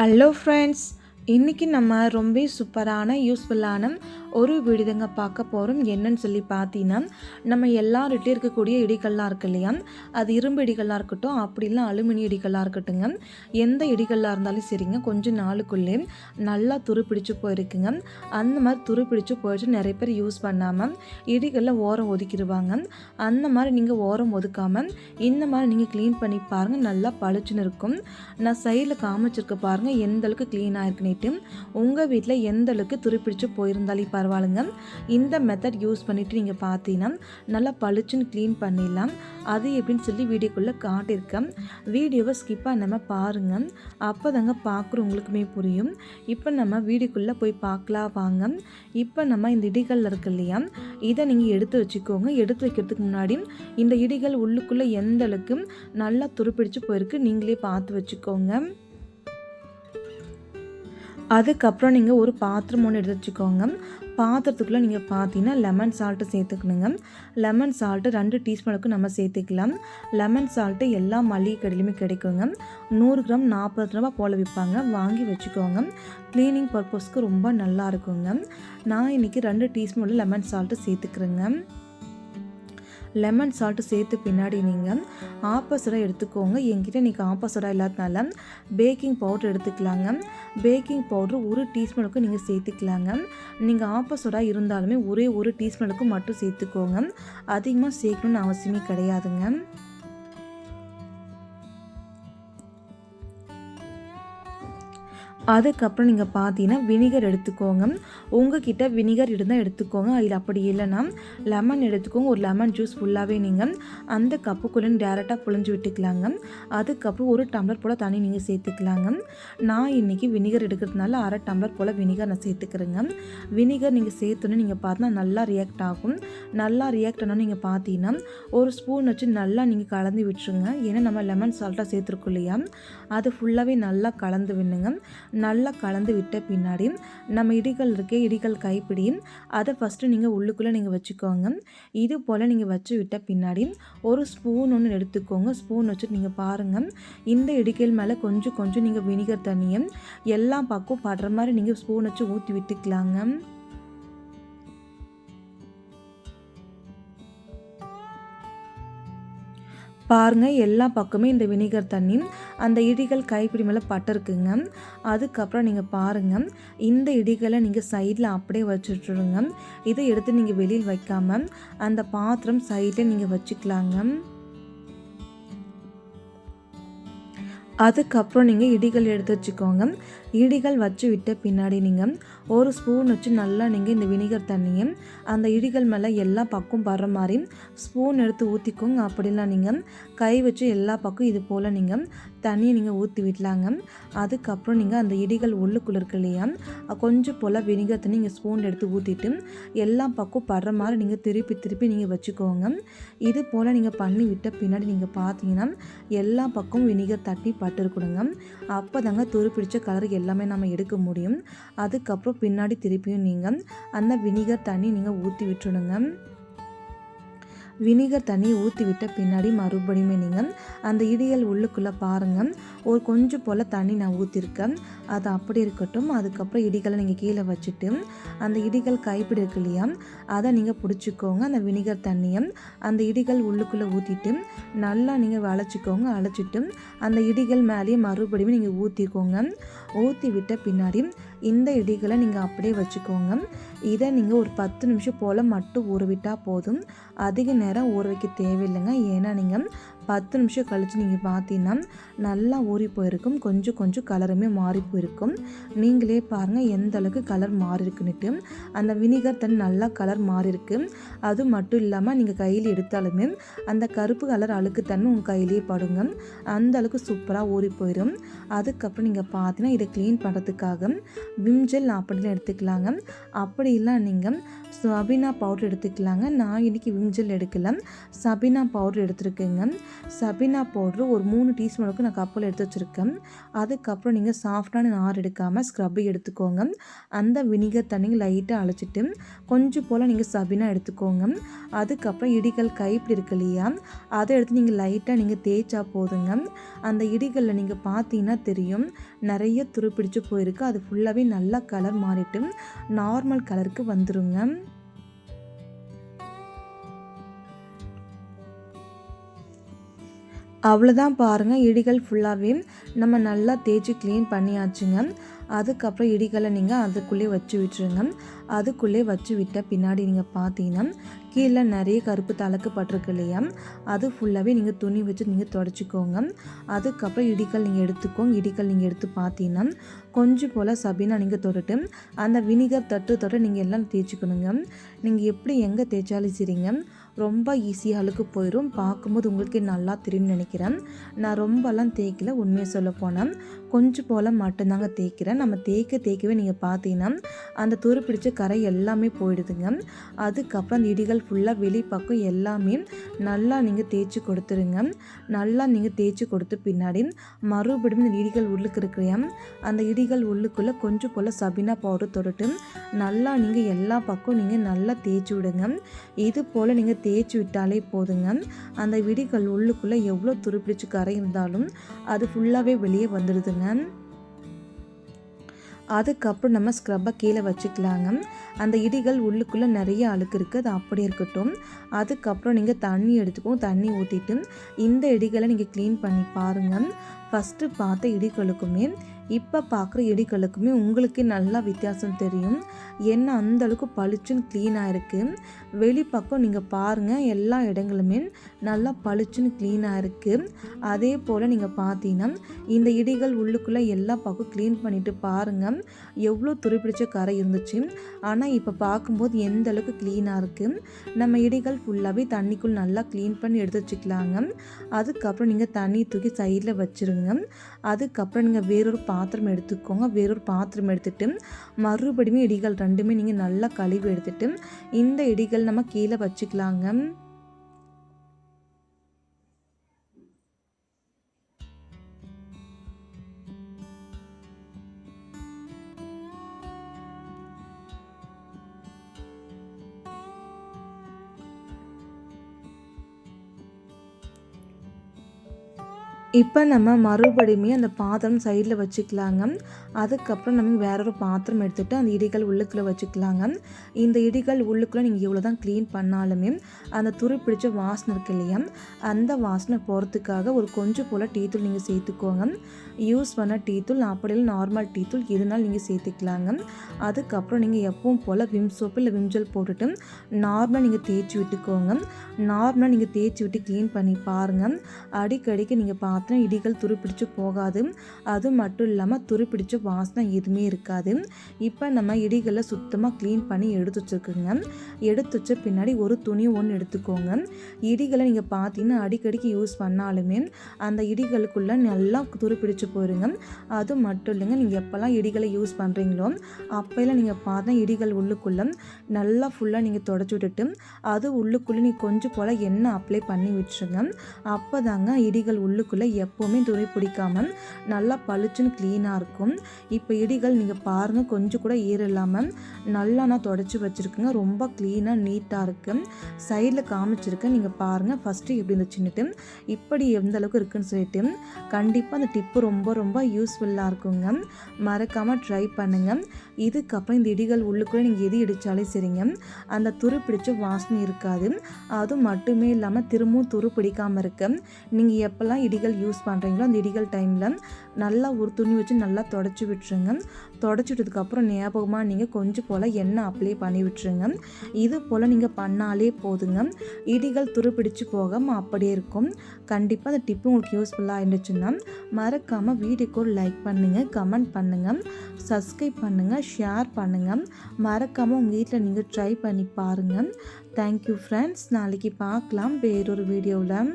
Hello friends இன்றைக்கி நம்ம ரொம்ப சூப்பரான யூஸ்ஃபுல்லான ஒரு விடுதங்க பார்க்க போகிறோம் என்னன்னு சொல்லி பார்த்தீங்கன்னா நம்ம எல்லார்கிட்டே இருக்கக்கூடிய இடிகள்லாம் இருக்கு இல்லையா? அது இரும்பு இடிகளாக இருக்கட்டும் அப்படி இல்லை அலுமினிய இடிகளாக இருக்கட்டுங்க. எந்த இடிகளாக இருந்தாலும் சரிங்க. கொஞ்சம் நாளுக்குள்ளே நல்லா துருப்பிடிச்சு போயிருக்குங்க. அந்த மாதிரி துருப்பிடிச்சு போயிடுச்சு. நிறைய பேர் யூஸ் பண்ணாமல் இடிகளில் ஓரம் ஒதுக்கிடுவாங்க. அந்த மாதிரி நீங்கள் ஓரம் ஒதுக்காமல் இந்த மாதிரி நீங்கள் க்ளீன் பண்ணி பாருங்கள் நல்லா பளிச்சுன்னு இருக்கும். நான் சைடில் காமிச்சிருக்க பாருங்கள் எந்த அளவுக்கு க்ளீனாக இருக்குன்னுட்டு உங்கள் வீட்டில் எந்த அளவுக்கு துருப்பிடிச்சு போயிருந்தாலும் பரவாயில்லைங்க. இந்த மெத்தட் யூஸ் பண்ணிவிட்டு நீங்கள் பார்த்தீங்கன்னா நல்லா பளிச்சுன்னு க்ளீன் பண்ணிடலாம். அது எப்படின்னு சொல்லி வீடியோக்குள்ளே காட்டியிருக்கேன். வீடியோவை ஸ்கிப் பண்ணாமல் பாருங்கள் அப்போ தாங்க பார்க்குறவங்களுக்குமே புரியும். இப்போ நம்ம வீடியோக்குள்ளே போய் பார்க்கலாம் வாங்க. இப்போ நம்ம இந்த இடிகள் இருக்கு இல்லையா இதை நீங்கள் எடுத்து வச்சுக்கோங்க. எடுத்து வைக்கிறதுக்கு முன்னாடி இந்த இடிகள் உள்ளுக்குள்ளே எந்த அளவுக்கு நல்லா துருப்பிடிச்சு போயிருக்கு நீங்களே பார்த்து வச்சுக்கோங்க. அதுக்கப்புறம் நீங்கள் ஒரு பாத்திரம் ஒன்று எடுத்து வச்சுக்கோங்க. பாத்திரத்துக்குள்ளே நீங்கள் பார்த்தீங்கன்னா லெமன் சால்ட்டு சேர்த்துக்கணுங்க. லெமன் சால்ட்டு ரெண்டு டீஸ்பூனுக்கு நம்ம சேர்த்துக்கலாம். லெமன் சால்ட்டு எல்லா மளிகை கடையிலுமே கிடைக்குங்க. நூறு கிராம் நாற்பது ரூபா போல் விற்பாங்க. வாங்கி வச்சுக்கோங்க. க்ளீனிங் பர்பஸ்க்கு ரொம்ப நல்லா இருக்குங்க. நான் இன்றைக்கி ரெண்டு டீஸ்பூனில் லெமன் சால்ட்டு சேர்த்துக்கிறேங்க. லெமன் சால்ட்டு சேர்த்து பின்னாடி நீங்கள் ஆப்பசோடா எடுத்துக்கோங்க. என்கிட்ட இன்றைக்கி ஆப்பசோடா இல்லாதனால பேக்கிங் பவுடர் எடுத்துக்கலாங்க. பேக்கிங் பவுட்ரு ஒரு டீஸ்பூனுக்கு நீங்கள் சேர்த்துக்கலாங்க. நீங்கள் ஆப்பசோடா இருந்தாலுமே ஒரே ஒரு டீஸ்பூனுக்கு மட்டும் சேர்த்துக்கோங்க. அதிகமாக சேர்க்கணுன்னு அவசியமே கிடையாதுங்க. அதுக்கப்புறம் நீங்கள் பார்த்தீங்கன்னா வினிகர் எடுத்துக்கோங்க. உங்ககிட்ட வினிகர் இருந்தால் எடுத்துக்கோங்க. அதில் அப்படி இல்லைன்னா லெமன் எடுத்துக்கோங்க. ஒரு லெமன் ஜூஸ் ஃபுல்லாகவே நீங்கள் அந்த கப்புக்குள்ளே டேரெக்டாக புழிஞ்சு விட்டுக்கலாங்க. அதுக்கப்புறம் ஒரு டம்ளர் போல் தண்ணி நீங்கள் சேர்த்துக்கலாங்க. நான் இன்றைக்கி வினிகர் எடுக்கிறதுனால அரை டம்ளர் போல் வினிகர் நான் சேர்த்துக்கிறேங்க. வினிகர் நீங்கள் சேர்த்தோன்னே நீங்கள் பார்த்தா நல்லா ரியாக்ட் ஆகும். நல்லா ரியாக்ட் ஆனால் நீங்கள் பார்த்தீங்கன்னா ஒரு ஸ்பூன் வச்சு நல்லா நீங்கள் கலந்து விட்டுருங்க. ஏன்னா நம்ம லெமன் சால்ட்டாக சேர்த்துருக்கோம் இல்லையா? அது ஃபுல்லாகவே நல்லா கலந்து விண்ணுங்க நல்லா கலந்து விட்ட பின்னாடி நம்ம இடிகள் இருக்கே இடிகள் கைப்பிடி. அதை ஃபஸ்ட்டு நீங்கள் உள்ளுக்குள்ளே நீங்கள் வச்சுக்கோங்க. இது போல் நீங்கள் வச்சு விட்ட பின்னாடி ஒரு ஸ்பூன் ஒன்று எடுத்துக்கோங்க. ஸ்பூன் வச்சுட்டு நீங்கள் பாருங்கள் இந்த இடிகள் மேலே கொஞ்சம் கொஞ்சம் நீங்கள் வினிகர் தண்ணியை எல்லா பக்கம் படுற மாதிரி நீங்கள் ஸ்பூன் வச்சு ஊற்றி விட்டுக்கலாங்க. பாருங்கள் எல்லா பக்கமே இந்த வினிகர் தண்ணி அந்த இடிகள் கைப்பிடி மேலே பட்டிருக்குங்க அதுக்கப்புறம் நீங்கள் பாருங்கள் இந்த இடிகளை நீங்கள் சைடில் அப்படியே வச்சுட்ருங்க இதை எடுத்து நீங்கள் வெளியில் வைக்காமல் அந்த பாத்திரம் சைடில் நீங்கள் வச்சுக்கலாங்க. அதுக்கப்புறம் நீங்கள் இடிகள் எடுத்து வச்சுக்கோங்க. இடிகள் வச்சு விட்ட பின்னாடி நீங்கள் ஒரு ஸ்பூன் வச்சு நல்லா நீங்கள் இந்த வினிகர் தண்ணியை அந்த இடிகள் மேலே எல்லா பக்கம் படுற மாதிரி ஸ்பூன் எடுத்து ஊற்றிக்கோங்க அப்படிலாம் நீங்கள் கை வச்சு எல்லா பக்கம் இது போல் நீங்கள் தண்ணியை நீங்கள் ஊற்றி விடலாங்க. அதுக்கப்புறம் நீங்கள் அந்த இடிகள் உள்ளுக்குள்ளே இருக்கு இல்லையா கொஞ்சம் போல் வினிகர் தண்ணி நீங்கள் ஸ்பூன் எடுத்து ஊற்றிட்டு எல்லா பக்கம் படுற மாதிரி நீங்கள் திருப்பி திருப்பி நீங்கள் வச்சுக்கோங்க. இது போல் நீங்கள் பண்ணி விட்ட பின்னாடி நீங்கள் பார்த்தீங்கன்னா எல்லா பக்கம் வினிகர் தட்டி பட்டுருக்கணுங்க அப்போ தாங்க துருப்பிடிச்ச கலர் எல்லாமே நம்ம எடுக்க முடியும். அதுக்கப்புறம் பின்னாடி திருப்பியும் நீங்கள் அந்த வினிகர் தண்ணி நீங்கள் ஊற்றி விட்டுருணுங்க வினிகர் தண்ணியை ஊற்றி விட்ட பின்னாடி மறுபடியுமே நீங்கள் அந்த இடியல் உள்ளுக்குள்ளே பாருங்கள் ஒரு கொஞ்சம் போல் தண்ணி நான் ஊற்றிருக்கேன் அது அப்படி இருக்கட்டும். அதுக்கப்புறம் இடிகளை நீங்கள் கீழே வச்சுட்டு அந்த இடிகள் கைப்பிடி இருக்கு இல்லையா? அதை நீங்கள் பிடிச்சிக்கோங்க. அந்த வினிகர் தண்ணியை அந்த இடிகள் உள்ளுக்குள்ளே ஊற்றிட்டு நல்லா நீங்கள் வளைச்சிக்கோங்க. அழைச்சிட்டு அந்த இடிகள் மேலேயே மறுபடியும் நீங்கள் ஊற்றிக்கோங்க ஊற்றி விட்ட பின்னாடி இந்த இடிகளை நீங்கள் அப்படியே வச்சுக்கோங்க. இதை நீங்கள் ஒரு பத்து நிமிஷம் போல் மட்டும் ஊற விட்டால் போதும். அதிக நேரம் ஊற வைக்க தேவையில்லைங்க. ஏன்னா நீங்கள் பத்து நிமிஷம் கழித்து நீங்கள் பார்த்தீங்கன்னா நல்லா ஊறி போயிருக்கும். கொஞ்சம் கொஞ்சம் கலருமே மாறி போயிருக்கும். நீங்களே பாருங்கள் எந்த அளவுக்கு கலர் மாறி இருக்குன்னுட்டு. அந்த வினிகர் தண்ணி நல்லா கலர் மாறி இருக்கு. அது மட்டும் இல்லாமல் நீங்கள் கையில் எடுத்தாலுமே அந்த கருப்பு கலர் அழுக்கு தண்ணி உங்கள் கையிலேயே படுங்க. அந்த அளவுக்கு சூப்பராக ஊறி போயிடும் அதுக்கப்புறம் நீங்கள் பார்த்தீங்கன்னா இதை க்ளீன் பண்ணுறதுக்காக விம்ஜெல் அப்படின்னு எடுத்துக்கலாங்க. அப்படி இல்லை நீங்கள் சபினா பவுடர் எடுத்துக்கலாங்க. நான் இன்றைக்கி விம்ஜெல் எடுக்கல. சபினா பவுடர் எடுத்துருக்கேங்க. சபினா பவுட்ரு ஒரு மூணு டீஸ்பூன் அளவுக்கு நான் கப்பில் எடுத்து வச்சுருக்கேன். அதுக்கப்புறம் நீங்கள் சாஃப்டான நார் எடுக்காமல் ஸ்க்ரப்பு எடுத்துக்கோங்க. அந்த வினிகர் தண்ணி லைட்டாக அழைச்சிட்டு கொஞ்சம் போல் நீங்கள் சபினா எடுத்துக்கோங்க. அதுக்கப்புறம் இடிகள் கைப்பிடி இருக்கு இல்லையா அதை எடுத்து நீங்கள் லைட்டாக நீங்கள் தேய்ச்சா போதுங்க. அந்த இடிகளில் நீங்கள் பார்த்தீங்கன்னா தெரியும் நிறைய துருப்பிடிச்சு போயிருக்கு. அது ஃபுல்லாகவே நல்லா கலர் மாறிட்டு நார்மல் கலருக்கு வந்துருங்க. அவ்வளோதான் பாருங்கள் இடிகள் ஃபுல்லாகவே நம்ம நல்லா தேய்ச்சி க்ளீன் பண்ணியாச்சுங்க. அதுக்கப்புறம் இடிகளை நீங்கள் அதுக்குள்ளே வச்சு விட்டுருங்க. அதுக்குள்ளே வச்சு விட்ட பின்னாடி நீங்கள் பார்த்தீங்கன்னா கீழே நிறைய கருப்பு தலக்கு பட்டிருக்கு இல்லையா? அது ஃபுல்லாகவே நீங்கள் துணி வச்சு நீங்கள் தொடச்சிக்கோங்க. அதுக்கப்புறம் இடிக்கல் நீங்கள் எடுத்துக்கோங்க. இடிக்கல் நீங்கள் எடுத்து பார்த்தீங்கன்னா கொஞ்சம் போல் சபீனா நீங்கள் தொட்டுட்டு அந்த வினிகர் தட்டு தொட்டு நீங்கள் எல்லாம் தேய்ச்சிக்கணுங்க. நீங்கள் எப்படி எங்கே தேய்ச்சாலும் சரிங்க ரொம்ப ஈஸியாக அழுக்கு போயிடும் பார்க்கும்போது உங்களுக்கு நல்லா தெரியும்னு நினைக்கிறேன். நான் ரொம்பலாம் தேய்க்கல உண்மையை சொல்ல போனேன் கொஞ்சம் போல் மட்டும்தாங்க தேய்க்கிறேன். நம்ம தேய்க்க தேய்க்கவே நீங்கள் பார்த்தீங்கன்னா அந்த துரு பிடிச்ச கரை எல்லாமே போயிடுதுங்க. அதுக்கப்புறம் அந்த இடிகள் ஃபுல்லாக வெளி பக்கம் எல்லாமே நல்லா நீங்கள் தேய்ச்சி கொடுத்துருங்க. நல்லா நீங்கள் தேய்ச்சி கொடுத்து பின்னாடி மறுபடியும் இந்த இடிகள் உள்ளுக்கு இருக்கிறேன் அந்த இடிகள் உள்ளுக்குள்ளே கொஞ்சம் போல் சபினா பவுடர் தொட்டுட்டு நல்லா நீங்கள் எல்லா பக்கம் நீங்கள் நல்லா தேய்ச்சி விடுங்க. இது போல் நீங்கள் தேய்ச்சி விட்டாலே போதுங்க. அந்த விடிகள் உள்ளுக்குள்ளே எவ்வளோ துருப்பிடிச்சு கரை இருந்தாலும் அது ஃபுல்லாகவே வெளியே வந்துடுதுங்க. அதுக்கப்புறம் நம்ம ஸ்க்ரப்பை கீழே வச்சுக்கலாங்க. அந்த இடிகள் உள்ளுக்குள்ளே நிறைய அழுக்கு இருக்குது அது அப்படியே இருக்கட்டும். அதுக்கப்புறம் நீங்கள் தண்ணி எடுத்துக்கும் தண்ணி ஊற்றிட்டு இந்த இடிகளை நீங்கள் க்ளீன் பண்ணி பாருங்கள் ஃபஸ்ட்டு பார்த்த இடிகளுக்குமே இப்போ பார்க்குற இடிகளுக்குமே உங்களுக்கே நல்லா வித்தியாசம் தெரியும். என்ன அந்தளவுக்கு பளிச்சுன்னு க்ளீனாக இருக்குது வெளிப்பக்கம் நீங்கள் பாருங்கள் எல்லா இடங்களுமே நல்லா பளிச்சுன்னு க்ளீனாக இருக்குது அதே போல் நீங்கள் பார்த்தீங்கன்னா இந்த இடிகள் உள்ளுக்குள்ளே எல்லா பக்கம் க்ளீன் பண்ணிவிட்டு பாருங்கள் எவ்வளோ துருப்பிடிச்ச கரை இருந்துச்சு. ஆனால் இப்போ பார்க்கும்போது எந்த அளவுக்கு க்ளீனாக இருக்குது நம்ம இடிகள் ஃபுல்லாகவே தண்ணிக்குள் நல்லா க்ளீன் பண்ணி எடுத்து வச்சுக்கலாங்க. அதுக்கப்புறம் நீங்கள் தண்ணி தூக்கி சைடில் வச்சுருங்க. அதுக்கப்புறம் நீங்கள் வேறொரு பாத்திரம் எடுத்துக்கோங்க. வேறொரு பாத்திரம் எடுத்துகிட்டு மறுபடியும் இடிகள் ரெண்டுமே நீங்கள் நல்லா கழுவி எடுத்துகிட்டு இந்த இடிகள் நம்ம கீழே வச்சுக்கலாங்க. இப்போ நம்ம மறுபடியுமே அந்த பாத்திரம் சைடில் வச்சுக்கலாங்க. அதுக்கப்புறம் நம்ம வேற ஒரு பாத்திரம் எடுத்துகிட்டு அந்த இடிகள் உள்ளுக்குள்ளே வச்சுக்கலாங்க. இந்த இடிகள் உள்ளுக்குள்ளே நீங்கள் எவ்வளோ தான் க்ளீன் பண்ணாலுமே அந்த துரு பிடிச்ச வாசனை இருக்கு இல்லையா? அந்த வாசனை போகிறதுக்காக ஒரு கொஞ்சம் போல் டீ தூள் நீங்கள் சேர்த்துக்கோங்க. யூஸ் பண்ண டீ தூள் அப்படியே நார்மல் டீ தூள் எதுனாலும் நீங்கள் சேர்த்துக்கலாங்க. அதுக்கப்புறம் நீங்கள் எப்பவும் போல் விம் சோப்பு இல்லை விம்ஜல் போட்டுட்டு நார்மலாக நீங்கள் தேய்ச்சி விட்டுக்கோங்க. நார்மலாக நீங்கள் தேய்ச்சி விட்டு க்ளீன் பண்ணி பாருங்கள் அடிக்கடிக்கு நீங்கள் பாத்திரம் இடிகள் பிடிச்சி போகாது. அது மட்டும் இல்லாமல் துருப்பிடிச்ச வாசனை எதுவுமே இருக்காது. இப்போ நம்ம இடிகளை சுத்தமாக க்ளீன் பண்ணி எடுத்து வச்சுருக்குங்க. எடுத்து வச்ச பின்னாடி ஒரு துணி ஒன்று எடுத்துக்கோங்க. இடிகளை நீங்கள் பார்த்தீங்கன்னா அடிக்கடிக்கு யூஸ் பண்ணாலுமே அந்த இடிகளுக்குள்ளே நல்லா துருப்பிடிச்சு போயிருங்க. அது மட்டும் இல்லைங்க நீங்கள் எப்போல்லாம் இடிகளை யூஸ் பண்ணுறீங்களோ அப்போல்லாம் நீங்கள் பார்த்தா இடிகள் உள்ளுக்குள்ளே நல்லா ஃபுல்லாக நீங்கள் தொடச்சி விட்டுட்டு அது உள்ளுக்குள்ளே நீங்கள் கொஞ்சம் போல் எண்ணெய் அப்ளை பண்ணி விட்டுருங்க. அப்போ தாங்க இடிகள் உள்ளுக்குள்ளே எப்போவுமே துணி பிடிக்காம நல்லா பளிச்சுன்னு க்ளீனாக இருக்கும். இப்போ இடிகள் நீங்கள் பாருங்கள் கொஞ்சம் கூட ஈர இல்லாமல் நல்லா நான் தொடச்சி வச்சுருக்குங்க. ரொம்ப க்ளீனாக நீட்டாக இருக்குது சைடில் காமிச்சிருக்கேன். நீங்கள் பாருங்கள் ஃபஸ்ட்டு எப்படி இருந்துச்சுன்னுட்டு. இப்படி எந்த அளவுக்கு இருக்குன்னு சொல்லிட்டு. கண்டிப்பாக அந்த டிப்பு ரொம்ப ரொம்ப யூஸ்ஃபுல்லாக இருக்குங்க. மறக்காமல் ட்ரை பண்ணுங்கள் இதுக்கப்புறம் இந்த இடிகள் உள்ளுக்குள்ளே நீங்கள் எது இடித்தாலே சரிங்க. அந்த துரு பிடிச்ச வாசனை இருக்காது. அது மட்டுமே இல்லாமல் திரும்பவும் துரு பிடிக்காமல் இருக்க. நீங்கள் எப்போல்லாம் இடிகள் யூஸ் பண்ணுறீங்களோ அந்த இடிகள் டைமில் நல்லா ஒரு துணி வச்சு நல்லா தொடச்சி விட்டுருங்க. தொடச்சி விட்டதுக்கப்புறம் ஞாபகமாக நீங்கள் கொஞ்சம் போல் எண்ணெய் அப்ளை பண்ணி விட்டுருங்க. இது போல் நீங்கள் பண்ணாலே போதுங்க. இடிகள் துருப்பிடிச்சு போகாமல் அப்படியே இருக்கும். கண்டிப்பாக அந்த டிப்பு உங்களுக்கு யூஸ்ஃபுல்லாக இருந்துச்சுன்னா மறக்காமல் வீடியோக்கு ஒரு லைக் பண்ணுங்கள் கமெண்ட் பண்ணுங்கள் சப்ஸ்கிரைப் பண்ணுங்கள் ஷேர் பண்ணுங்கள் மறக்காமல் உங்கள் வீட்டில் நீங்கள் ட்ரை பண்ணி பாருங்கள் தேங்க்யூ ஃப்ரெண்ட்ஸ் நாளைக்கு பார்க்கலாம் வேறொரு வீடியோவில்